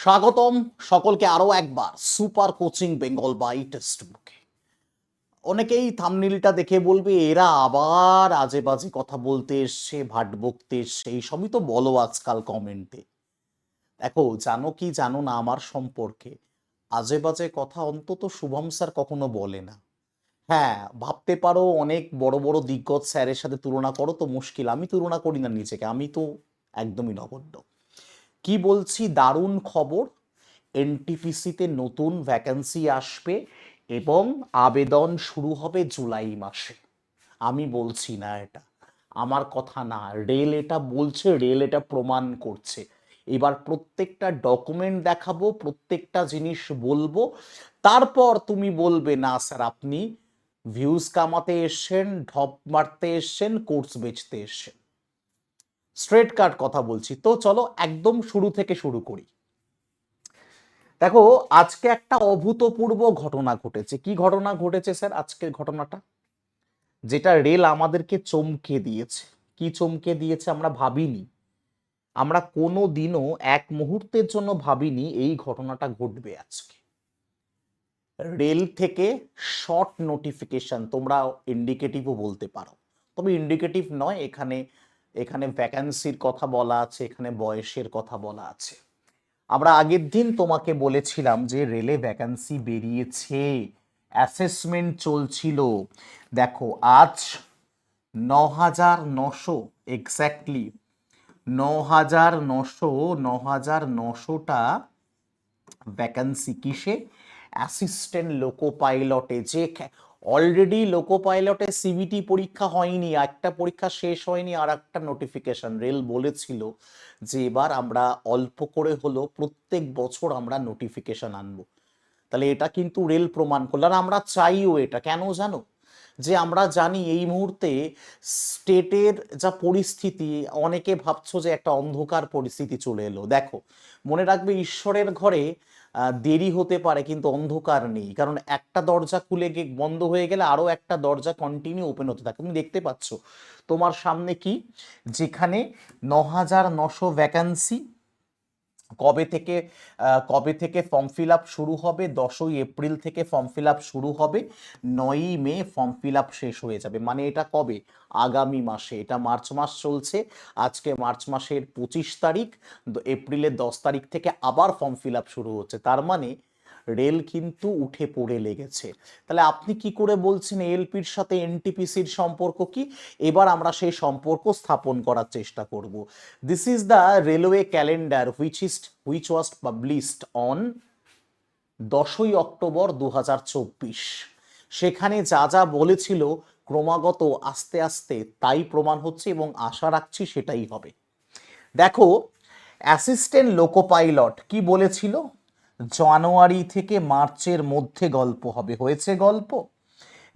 স্বাগতম সকলকে আরও একবার super coaching Bengal by text বুকে। অনেকেই থামনিলটা দেখে বলবে, এরা আবার আজে বাজে কথা বলতে এসছে, ভাট বকতে এসছে, এই সবই তো বলো আজকাল কমেন্টে দেখো, জানো কি জানো না আমার সম্পর্কে আজে বাজে কথা অন্তত শুভম স্যার কখনো বলে না। হ্যাঁ ভাবতে পারো অনেক বড় বড় দিগ্গজ স্যারের সাথে তুলনা করো তো মুশকিল, আমি তুলনা করি না নিজেকে, আমি তো একদমই নগণ্য। কি বলছি? দারুণ খবর। এনটিপিসিতে নতুন ভ্যাকেন্সি আসবে এবং আবেদন শুরু হবে জুলাই মাসে। আমি বলছি না এটা। আমার কথা না। রেল এটা বলছে, রেল এটা প্রমাণ করছে। এবার প্রত্যেকটা ডকুমেন্ট দেখাবো, প্রত্যেকটা জিনিস বলব। তারপর তুমি বলবে, না স্যার, আপনি ভিউজ কামাতে এসছেন, ঢপ মারতে এসছেন কোর্স বেচতে এসছেন। স্ট্রেট কাট কথা বলছি। তো চলো একদম শুরু থেকে শুরু করি। দেখো, আজকে একটা অভূতপূর্ব ঘটনা ঘটেছে। কি ঘটনা ঘটেছে স্যার আজকের ঘটনাটা? যেটা রেল আমাদেরকে চমকে দিয়েছে। কি চমকে দিয়েছে আমরা ভাবিনি। আমরা কোনো দিনও এক মুহূর্তের জন্য ভাবিনি এই ঘটনাটা ঘটবে আজকে। রেল থেকে শর্ট নোটিফিকেশন তোমরা ইন্ডিকেটিভও বলতে পারো। তবে ইন্ডিকেটিভ নয়, এখানে এখানে ভ্যাকান্সির কথা বলা আছে, এখানে বয়সের কথা বলা আছে। আমরা আগের দিন তোমাকে বলেছিলাম যে রেলে ভ্যাকান্সি বেরিয়েছে অ্যাসেসমেন্ট চলছিল। দেখো, আজ ন হাজার নশো এক্স্যাক্টলি ন হাজার নশো ন হাজার নশোটা ভ্যাকান্সি কিসে? অ্যাসিস্ট্যান্ট লোকো পাইলটে যে অলরেডি লোকো পাইলটে সিবিটি পরীক্ষা হয়নি একটা পরীক্ষা শেষ হয়নি আর একটা নোটিফিকেশন রেল বলেছিল যে এবার আমরা অল্প করে হলো প্রত্যেক বছর আমরা নোটিফিকেশন আনব। তাহলে এটা কিন্তু রেল প্রমাণ করল। আর আমরা চাইও এটা, কেন জানো? যে আমরা জানি এই মুহূর্তে স্টেটের যা পরিস্থিতি, অনেকে ভাবছ যে একটা অন্ধকার পরিস্থিতি চলে এলো। দেখো, মনে রাখবে ঈশ্বরের ঘরে দেরি হতে পারে, কিন্তু অন্ধকার নেই। কারণ একটা দরজা খুলে গিয়ে বন্ধ হয়ে গেলে আরও একটা দরজা কন্টিনিউ ওপেন হতে থাকে। তুমি দেখতে পাচ্ছ, তোমার সামনে কি? যেখানে ন হাজার নশো ভ্যাকান্সি কবে থেকে কবে থেকে ফর্ম ফিল আপ শুরু হবে? দশই এপ্রিল থেকে ফর্ম ফিল আপ শুরু হবে। নয়ই মে ফর্ম ফিল আপ শেষ হয়ে যাবে। মানে এটা কবে? আগামী মাসে। এটা মার্চ মাস চলছে। আজকে মার্চ মাসের পঁচিশ তারিখ। এপ্রিলের দশ তারিখ থেকে আবার ফর্ম ফিল আপ শুরু হচ্ছে। তার মানে রেল কিন্তু উঠে পড়ে লেগেছে। তাহলে আপনি কি করে বলছেন এলপির সাথে এনটিপিসির সম্পর্ক কি? এবার আমরা সেই সম্পর্ক স্থাপন করার চেষ্টা করব। This is the railway calendar which is which was published on দশই অক্টোবর দু হাজার চব্বিশ। সেখানে যা যা বলেছিল ক্রমাগত আস্তে আস্তে তাই প্রমাণ হচ্ছে এবং আশা রাখছি সেটাই হবে। দেখো অ্যাসিস্ট্যান্ট লোকো পাইলট কি বলেছিল? জানুয়ারি থেকে মার্চের মধ্যে গল্প হবে। হয়েছে গল্প?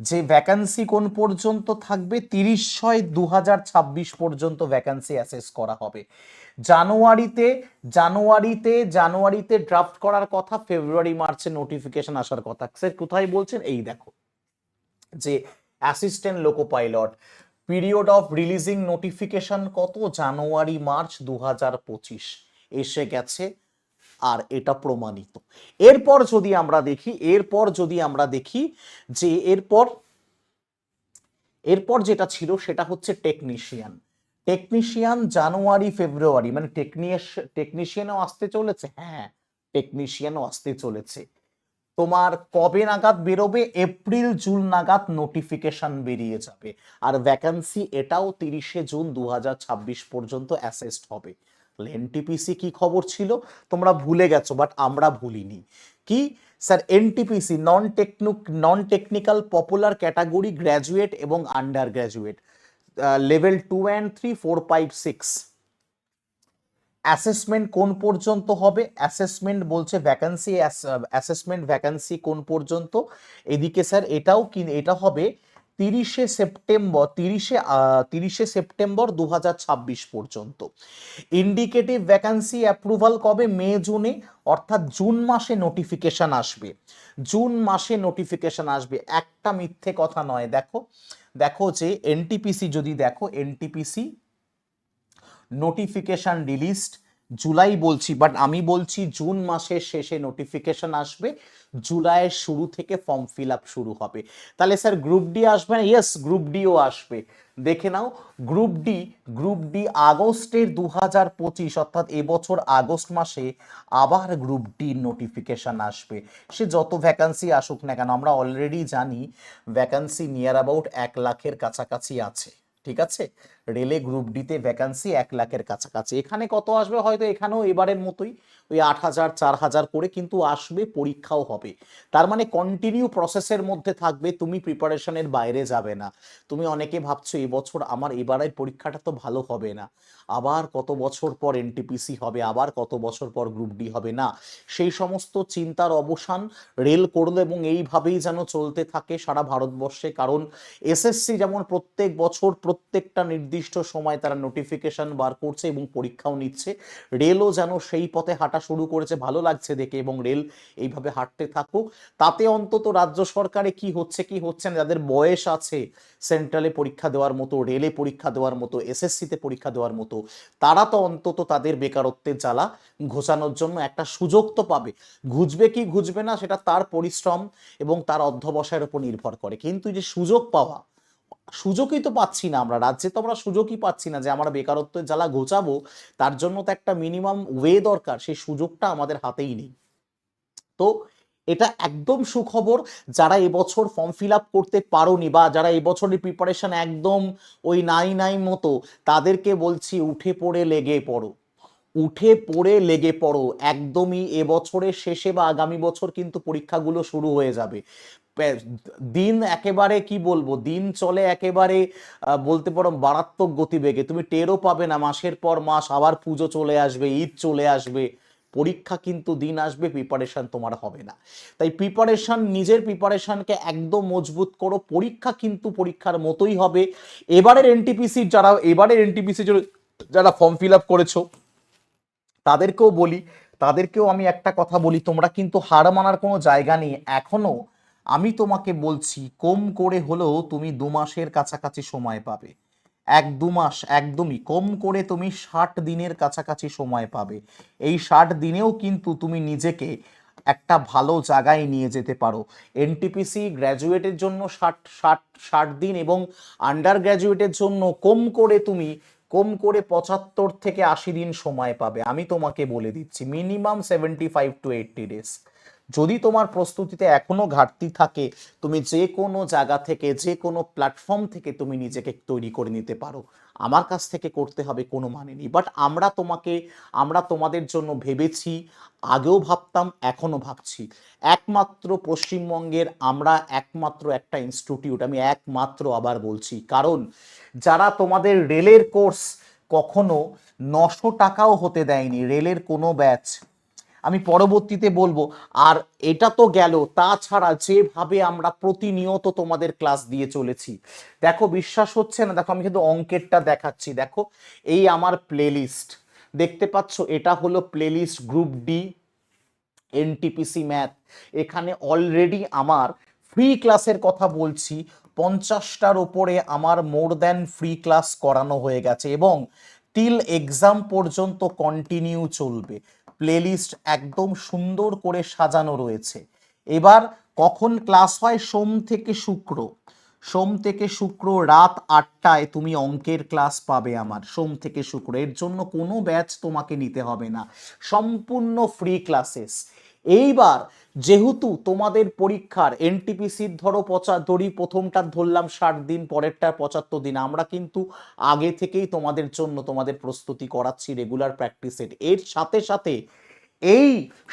যে ভ্যাকান্সি কোন পর্যন্ত থাকবে? তিরিশ ছয় দু পর্যন্ত ভ্যাকান্সি অ্যাসেস করা হবে। জানুয়ারিতে জানুয়ারিতে জানুয়ারিতে ড্রাফট করার কথা, ফেব্রুয়ারি, মার্চে নোটিফিকেশন আসার কথা। স্যার কোথায় বলছেন? এই দেখো। যে assistant loco pilot period of releasing notification কত? জানুয়ারি, মার্চ দু হাজার পঁচিশ। এসে গেছে। আর এটা প্রমাণিত। এরপর যদি আমরা দেখি, এরপর যদি আমরা দেখি যে এরপর এরপর যেটা ছিল সেটা হচ্ছে টেকনিশিয়ান টেকনিশিয়ান জানুয়ারি, ফেব্রুয়ারি মানে টেকনিশিয়ানও আসতে চলেছে? হ্যাঁ টেকনিশিয়ানও আসতে চলেছে। তোমার কবে নাগাদ বেরোবে? এপ্রিল, জুন নাগাদ নোটিফিকেশন বেরিয়ে যাবে। আর ভ্যাকান্সি এটাও তিরিশে জুন দু হাজার ছাব্বিশ পর্যন্ত অ্যাসেসড হবে। এনটিপিসি কি খবর ছিল? তোমরা ভুলে গেছো বাট আমরা ভুলিনি। কি? Sir NTPC non technic non technical popular category graduate এবং under graduate level two and three four five six assessment কোন পর্যন্ত হবে? অ্যাসেসমেন্ট বলছে ভ্যাকান্সি অ্যাসেসমেন্ট ভ্যাকান্সি কোন পর্যন্ত? এদিকে স্যার, এটাও কি, এটা হবে তিরিশে সেপ্টেম্বর, তিরিশে তিরিশে সেপ্টেম্বর দু হাজার ছাব্বিশ পর্যন্ত। ইন্ডিকেটিভ ভ্যাকান্সি অ্যাপ্রুভাল কবে? মে, জুনে, অর্থাৎ জুন মাসে নোটিফিকেশান আসবে। জুন মাসে নোটিফিকেশান আসবে। একটা মিথ্যে কথা নয়। দেখো দেখো যে এনটিপিসি যদি দেখো এনটিপিসি নোটিফিকেশান রিলিজড জুলাই বলছি বাট আমি বলছি জুন মাসের শেষে নোটিফিকেশন আসবে, জুলাইয়ের শুরু থেকে ফর্ম ফিল আপ শুরু হবে। তাহলে স্যার গ্রুপ ডি আসবে না? ইয়েস গ্রুপ ডিও আসবে। দেখে নাও গ্রুপ ডি গ্রুপ ডি আগস্টের দু হাজার পঁচিশ, অর্থাৎ এবছর আগস্ট মাসে আবার গ্রুপ ডির নোটিফিকেশন আসবে। সে যত ভ্যাকান্সি আসুক না কেন, আমরা অলরেডি জানি ভ্যাকান্সি নিয়ার অ্যাবাউট এক লাখের কাছাকাছি আছে। ঠিক আছে? রেলে গ্রুপ ডিতে ভ্যাকান্সি এক লাখের কাছাকাছি। এখানে কত আসবে? হয়তো এখানেও এবারের মতোই ওই আট হাজার, চার হাজার করে কিন্তু আসবে, পরীক্ষাও হবে। তার মানে কন্টিনিউ প্রসেসের মধ্যে থাকবে, তুমি প্রিপারেশনের বাইরে যাবে না। তুমি অনেকে ভাবছ এবছর আমার এবারের পরীক্ষাটা তো ভালো হবে না। আবার কত বছর পর এনটিপিসি হবে, আবার কত বছর পর গ্রুপ ডি হবে। না, সেই সমস্ত চিন্তার অবসান রেল করল এবং এইভাবেই যেন চলতে থাকে সারা ভারতবর্ষে। কারণ এসএসসি যেমন প্রত্যেক বছর প্রত্যেকটা নির্দিষ্ট সময় তারা নোটিফিকেশন বার করছে এবং পরীক্ষাও নিচ্ছে। রেলও যেন সেই পথে হাঁটা শুরু করেছে, ভালো লাগছে দেখে এবং রেল এইভাবে হাঁটতে থাকুক। তাতে অন্তত রাজ্য সরকারে কি হচ্ছে কি হচ্ছে না, যাদের বয়স আছে সেন্ট্রালে পরীক্ষা দেওয়ার মতো রেলে পরীক্ষা দেওয়ার মতো এসএসসিতে পরীক্ষা দেওয়ার মতো, তারা তো অন্তত তাদের বেকারত্বের জ্বালা ঘোচানোর জন্য একটা সুযোগ তো পাবে। ঘুচবে কি ঘুচবে না, সেটা তার পরিশ্রম এবং তার অধ্যবসায়ের উপর নির্ভর করে। কিন্তু যে সুযোগ পাওয়া সুযোগই তো পাচ্ছি না আমরা। রাজ্যে তো আমরা সুযোগই পাচ্ছি না যে আমরা বেকারত্বের জ্বালা ঘোচাবো, তার জন্য তো একটা মিনিমাম ওয়ে দরকার, সেই সুযোগটা আমাদের হাতেই নেই। তো এটা একদম সুখবর, যারা এবছর ফর্ম ফিল আপ করতে পারোনি বা যারা এবছরের প্রিপারেশন একদম ওই নাই নাই মতো, তাদেরকে বলছি উঠে পড়ে লেগে পড়ো। উঠে পড়ে লেগে পড়ো। একদমই এবছরের শেষে বা আগামী বছর কিন্তু পরীক্ষাগুলো শুরু হয়ে যাবে। দিন একেবারে কি বলব? দিন চলে একেবারে বলতে পারো মারাত্মক গতিবেগে। তুমি টেরও পাবে না, মাসের পর মাস আবার পুজো চলে আসবে, ঈদ চলে আসবে। পরীক্ষা কিন্তু দিন আসবে প্রিপারেশন তোমার হবে না। তাই প্রিপারেশন নিজের প্রিপারেশনকে একদম মজবুত করো। পরীক্ষা কিন্তু পরীক্ষার মতোই হবে। এবারের এনটিপিসির যারা, এবারের এনটিপিসি যারা ফর্ম ফিল আপ করেছ, তাদেরকেও বলি, তাদেরকেও আমি একটা কথা বলি, তোমরা কিন্তু হার মানার কোনো জায়গা নেই। এখনও আমি তোমাকে বলছি, কম করে হলেও তুমি দু মাসের কাছাকাছি সময় পাবে। এক দু মাস একদমই কম করে তুমি ষাট দিনের কাছাকাছি সময় পাবে। এই ষাট দিনেও কিন্তু তুমি নিজেকে একটা ভালো জায়গায় নিয়ে যেতে পারো। এনটিপিসি গ্র্যাজুয়েটের জন্য ষাট ষাট ষাট দিন এবং আন্ডার গ্র্যাজুয়েটের জন্য কম করে তুমি, কম করে পঁচাত্তর থেকে আশি দিন সময় পাবে। আমি তোমাকে বলে দিচ্ছি minimum seventy five to eighty days যদি তোমার প্রস্তুতিতে এখনও ঘাটতি থাকে, তুমি যে কোনো জায়গা থেকে যে কোনো প্ল্যাটফর্ম থেকে তুমি নিজেকে তৈরি করে নিতে পারো। আমার কাছ থেকে করতে হবে কোনো মানে নেই। বাট আমরা তোমাকে, আমরা তোমাদের জন্য ভেবেছি, আগেও ভাবতাম, এখনও ভাবছি। একমাত্র পশ্চিমবঙ্গের আমরা একমাত্র একটা ইনস্টিটিউট আমি একমাত্র আবার বলছি। কারণ যারা তোমাদের রেলের কোর্স কখনো নশো টাকাও হতে দেয়নি, রেলের কোনো ব্যাচ আমি পরবর্তীতে বলব, আর এটা তো গেল, তাছাড়া যেভাবে আমরা প্রতিনিয়ত তোমাদের ক্লাস দিয়ে চলেছি। দেখো, বিশ্বাস হচ্ছে না, দেখো আমি কিন্তু অঙ্কেরটা দেখাচ্ছি, দেখো, এই আমার প্লেলিস্ট দেখতে পাচ্ছ, এটা হলো playlist group D NTPC math এখানে অলরেডি আমার ফ্রি ক্লাসের কথা বলছি, পঞ্চাশটার ওপরে আমার মোর দ্যান ফ্রি ক্লাস করানো হয়ে গেছে, এবং টিল এক্সাম পর্যন্ত কন্টিনিউ চলবে। প্লেলিস্ট একদম সুন্দর করে সাজানো রয়েছে। এবার কখন ক্লাস হয়? সোম থেকে শুক্র। সোম থেকে শুক্র রাত আটটায় তুমি অঙ্কের ক্লাস পাবে আমার। সোম থেকে শুক্র। এর জন্য কোনো ব্যাচ তোমাকে নিতে হবে না। সম্পূর্ণ ফ্রি ক্লাসেস এইবার যেহেতু তোমাদের পরীক্ষার এনটিপিসির ধরো পচা, ধরি প্রথমটা ধরলাম ষাট দিন পরেরটা পঁচাত্তর দিন, আমরা কিন্তু আগে থেকেই তোমাদের জন্য তোমাদের প্রস্তুতি করাচ্ছি রেগুলার প্র্যাকটিসের এর। সাথে সাথে এই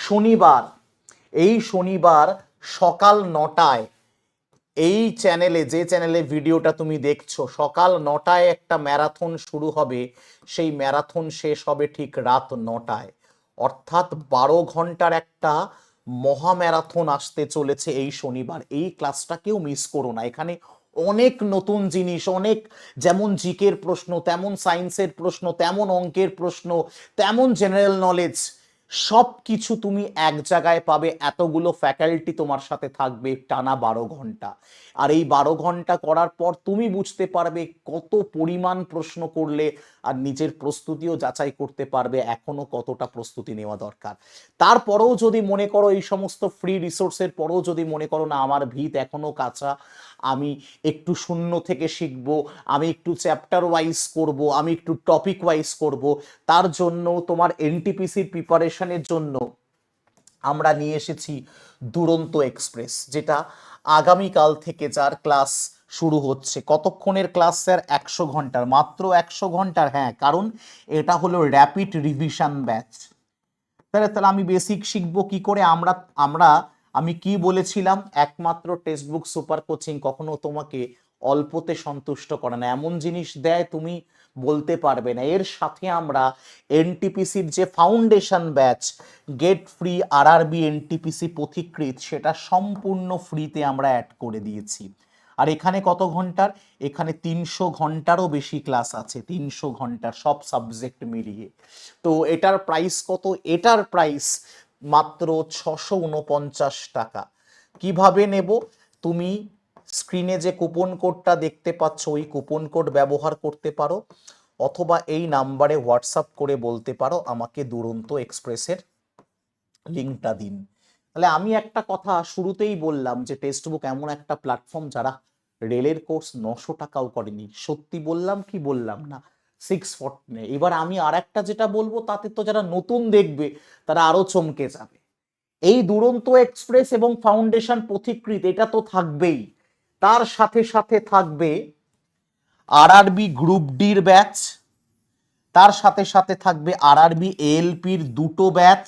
শনিবার এই শনিবার সকাল নটায় এই চ্যানেলে যে চ্যানেলে ভিডিওটা তুমি দেখছ, সকাল নটায় একটা ম্যারাথন শুরু হবে, সেই ম্যারাথন শেষ হবে ঠিক রাত নটায়। অর্থাৎ বারো ঘণ্টার একটা মহা ম্যারাথন আসতে চলেছে এই শনিবার। এই ক্লাসটাকেও মিস করো না। এখানে অনেক নতুন জিনিস, অনেক যেমন জিকের প্রশ্ন, তেমন সায়েন্সের প্রশ্ন, তেমন অঙ্কের প্রশ্ন, তেমন জেনারেল নলেজ সব কিছু তুমি এক জায়গায় পাবে, এতগুলো ফ্যাকাল্টি তোমার সাথে থাকবে টানা বারো ঘণ্টা। আর এই বারো ঘণ্টা করার পর তুমি বুঝতে পারবে কত পরিমাণ প্রশ্ন করলে আর নিজের প্রস্তুতিও যাচাই করতে পারবে, এখনও কতটা প্রস্তুতি নেওয়া দরকার। তারপরেও যদি মনে করো এই সমস্ত ফ্রি রিসোর্সের পরেও যদি মনে করো না, আমার ভিত এখনও কাঁচা আমি একটু শূন্য থেকে শিখব, আমি একটু চ্যাপ্টার ওয়াইজ করব, আমি একটু টপিক ওয়াইজ করব, তার জন্য তোমার এনটিপিসির প্রিপারেশনের জন্য আমরা নিয়ে এসেছি দুরন্ত এক্সপ্রেস যেটা আগামীকাল থেকে যার ক্লাস শুরু হচ্ছে। কতক্ষণের ক্লাস স্যার একশো ঘণ্টার। মাত্র একশো ঘণ্টার হ্যাঁ কারণ এটা হলো র্যাপিড রিভিশন ব্যাচ তাহলে তাহলে আমি বেসিক শিখব কি করে? আমরা আমরা আমি কি বলেছিলাম? একমাত্র টেক্সট সুপার কোচিং কখনো তোমাকে অল্পতে সন্তুষ্ট করে না। এমন জিনিস দেয় তুমি বলতে পারবে না। এর সাথে আমরা এনটিপিসির যে ফাউন্ডেশন ব্যাচ গেট ফ্রি আর আরআরবি এনটিপিসি পথিকৃত সেটা সম্পূর্ণ ফ্রিতে আমরা অ্যাড করে দিয়েছি। আর এখানে কত ঘণ্টার? এখানে তিনশো ঘন্টারও বেশি ক্লাস আছে, তিনশো ঘণ্টার সব সাবজেক্ট মিলিয়ে। তো এটার প্রাইস কত? এটার প্রাইস মাত্র ছশো উনপঞ্চাশ টাকা। কীভাবে নেব? তুমি স্ক্রিনে যে কুপন কোডটা দেখতে পাচ্ছ, ওই কুপন কোড ব্যবহার করতে পারো, অথবা এই নাম্বারে হোয়াটসঅ্যাপ করে বলতে পারো, আমাকে দুরন্ত এক্সপ্রেসের লিঙ্কটা দিন। তাহলে আমি একটা কথা শুরুতেই বললাম যে টেক্সট বুক এমন একটা প্ল্যাটফর্ম যারা রেলের কোর্স নশো টাকাও করেনি। সত্যি বললাম কি বললাম না? সিক্স ফর্টি এবার আমি আর একটা যেটা বলব, তাতে তো যারা নতুন দেখবে, তারা আরও চমকে যাবে। এই দুরন্ত এক্সপ্রেস এবং ফাউন্ডেশন পথিকৃত এটা তো থাকবেই। তার সাথে সাথে থাকবে আরআরবি গ্রুপ ডির ব্যাচ তার সাথে সাথে থাকবে আর আরআরবি এলপির দুটো ব্যাচ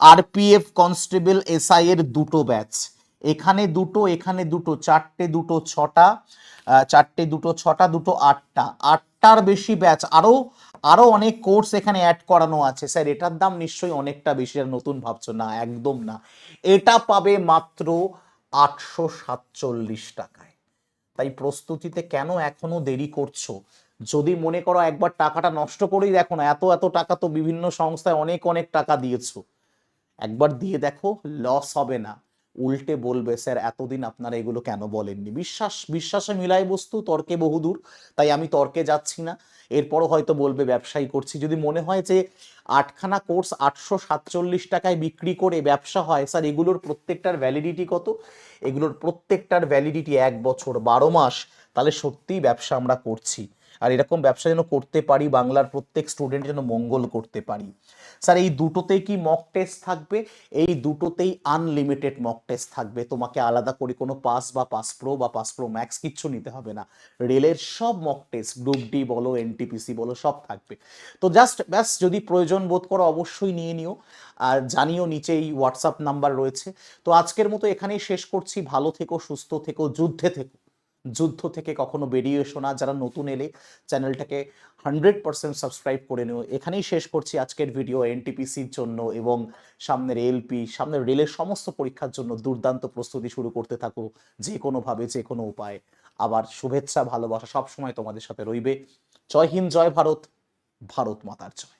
আরপিএফ কনস্টেবল এসআই এর দুটো ব্যাচ এখানে দুটো এখানে দুটো, চারটে দুটো, ছটা চারটে দুটো, ছটা দুটো, আটটা। আটটার বেশি ব্যাচ আরও আরও অনেক কোর্স এখানে অ্যাড করানো আছে। স্যার, এটার দাম নিশ্চয়ই অনেকটা বেশি আর নতুন ভাবছ? না, একদম না। এটা পাবে মাত্র আটশো সাতচল্লিশ টাকায়। তাই প্রস্তুতিতে কেন এখনও দেরি করছ? যদি মনে করো একবার টাকাটা নষ্ট করেই দেখো না, এত এত টাকা তো বিভিন্ন সংস্থায় অনেক অনেক টাকা দিয়েছ। একবার দিয়ে দেখো লস হবে না। উল্টে বলবে, স্যার, এতদিন আপনারা এগুলো কেন বলেননি? বিশ্বাস, বিশ্বাসে মিলাই বস্তু, তর্কে বহুদূর। তাই আমি তর্কে যাচ্ছি না। এরপরও হয়তো বলবে, ব্যবসায়ী করছি। যদি মনে হয় যে আটখানা কোর্স আটশো সাতচল্লিশ টাকায় বিক্রি করে ব্যবসা হয়, স্যার, এগুলোর প্রত্যেকটার ভ্যালিডিটি কত? এগুলোর প্রত্যেকটার ভ্যালিডিটি এক বছর, বারো মাস। তাহলে সত্যিই ব্যবসা আমরা করছি। আর এরকম ব্যবসা যেন করতে পারি, বাংলার প্রত্যেক স্টুডেন্ট যেন মঙ্গল করতে পারি। স্যার, এই দুটোতেই কি মক টেস্ট থাকবে? এই দুটোতেই আনলিমিটেড মক টেস্ট থাকবে। তোমাকে আলাদা করে কোনো পাস বা পাস প্রো বা পাস প্রো ম্যাক্স কিচ্ছু নিতে হবে না। রেলের সব মক টেস্ট গ্রুপ ডি বলো এনটিপিসি বলো, সব থাকবে। তো জাস্ট ব্যাস, যদি প্রয়োজন বোধ করো অবশ্যই নিয়ে নিও। আর জানিও নিচে এই হোয়াটসঅ্যাপ নাম্বার রয়েছে। তো আজকের মতো এখানেই শেষ করছি। ভালো থেকো, সুস্থ থেকো, যুদ্ধে থেকো। যুদ্ধ থেকে কখনো বেরিয়ে এসো না। যারা নতুন এলে চ্যানেলটাকে হান্ড্রেড পার্সেন্ট সাবস্ক্রাইব করে নিও। এখানেই শেষ করছি আজকের ভিডিও এনটিপিসির জন্য এবং সামনের এলপি সামনের রেলের সমস্ত পরীক্ষার জন্য দুর্দান্ত প্রস্তুতি শুরু করতে থাকো যে কোনোভাবে, যে কোনো উপায়ে। আবার শুভেচ্ছা, ভালোবাসা সবসময় তোমাদের সাথে রইবে। জয় হিন্দ, জয় ভারত। ভারত মাতার জয়।